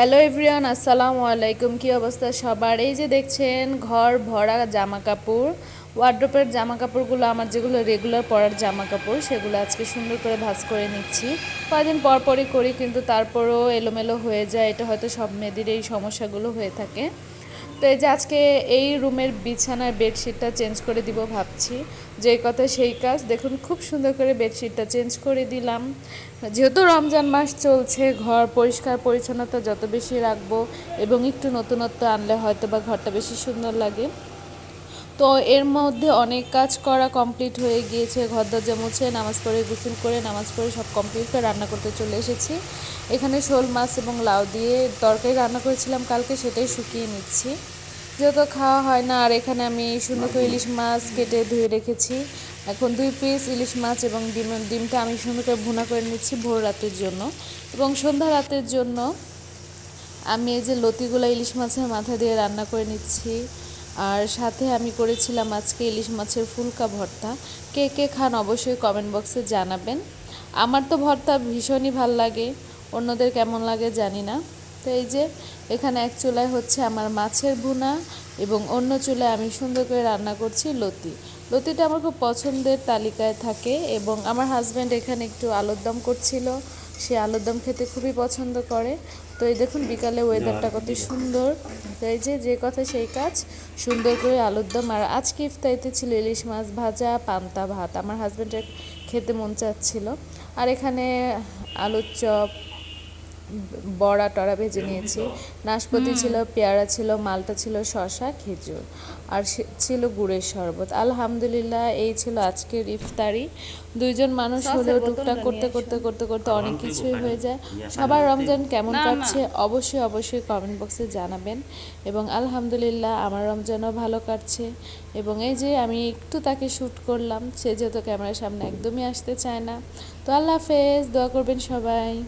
Hello everyone, আসসালামু আলাইকুম। কী অবস্থা সবার? এই যে দেখছেন, ঘর ভরা জামা কাপড় ওয়ার্ড্রোপের জামা কাপড়গুলো আমার যেগুলো রেগুলার পরার জামা কাপড় সেগুলো আজকে সুন্দর করে ভাজ করে নিচ্ছি। কয়েকদিন পরপরই করি, কিন্তু তারপরও এলোমেলো হয়ে যায়। এটা হয়তো সব মেয়েদের এই সমস্যাগুলো হয়ে থাকে। তো এই যে আজকে এই রুমের বিছানার বেডশিটটা চেঞ্জ করে দিব ভাবছি। যে কথা সেই কাজ। দেখুন, খুব সুন্দর করে বেডশিটটা চেঞ্জ করে দিলাম। যেহেতু রমজান মাস চলছে, ঘর পরিষ্কার পরিচ্ছন্নতা যত বেশি রাখব এবং একটু নতুনত্ব আনলে হয়তো বা ঘরটা বেশি সুন্দর লাগে। তো এর মধ্যে অনেক কাজ করা কমপ্লিট হয়ে গিয়েছে। ঘর দরজা মুছে, নামাজ পড়ে, গোসল করে, নামাজ পড়ে সব কমপ্লিট করে রান্না করতে চলে এসেছি। এখানে শোল মাছ এবং লাউ দিয়ে তরকারি রান্না করেছিলাম কালকে, সেটাই শুকিয়ে নিচ্ছি। যেহেতু খাওয়া হয় না, আর এখানে আমি সুন্দর করে ইলিশ মাছ কেটে ধুয়ে রেখেছি। এখন দুই পিস ইলিশ মাছ এবং ডিম, ডিমটা আমি সুন্দর করে ভুনা করে নিচ্ছি ভোর রাতের জন্য। এবং সন্ধ্যা রাতের জন্য আমি এই যে লতিগুলো ইলিশ মাছের মাথা দিয়ে রান্না করে নিচ্ছি। আর সাথে আমি করেছিলাম আজকে ইলিশ মাছের ফুলকা ভর্তা। কে কে খান অবশ্যই কমেন্ট বক্সে জানাবেন। আমার তো ভর্তা ভীষণই ভালো লাগে, অন্যদের কেমন লাগে জানি না। তো এই যে, এখানে এক চুলায় হচ্ছে আমার মাছের ভুনা এবং অন্য চুলায় আমি সুন্দর করে রান্না করছি লতি। লতিটা আমার খুব পছন্দের তালিকায় থাকে এবং আমার হাজব্যান্ড এখানে একটু আলুর দম করছিল। সে আলুর দম খেতে খুবই পছন্দ করে। তো এই দেখুন, বিকালে ওয়েদারটা কত সুন্দর। তো এই যে যে কথা সেই কাজ। সুন্দর করে আলুর দম। আর আজকে ইফতারিতে ছিল ইলিশ মাছ ভাজা, পান্তা ভাত। আমার হাজব্যান্ডের খেতে মন চাচ্ছিল। আর এখানে আলুর চপ বড়া টড়া ভেজে নিয়েছি। নাশপাতি ছিল পেয়ারা ছিল মালটা ছিল শশা খেজুর। আর সে- ছিল গুড়ের শরবত। আলহামদুলিল্লাহ এই ছিল আজকের ইফতারি। দুইজন মানুষ হলেও টুকটাক করতে করতে করতে করতে অনেক কিছুই হয়ে যায়। সবার রমজান কেমন কাটছে অবশ্যই অবশ্যই কমেন্ট বক্সে জানাবেন। এবং আলহামদুলিল্লাহ আমার রমজানও ভালো কাটছে। এবং এই যে আমি একটু তাকে শ্যুট করলাম সে যেহেতু ক্যামেরার সামনে একদমই আসতে চায় না। তো আল্লাহ হাফেজ দোয়া করবেন সবাই।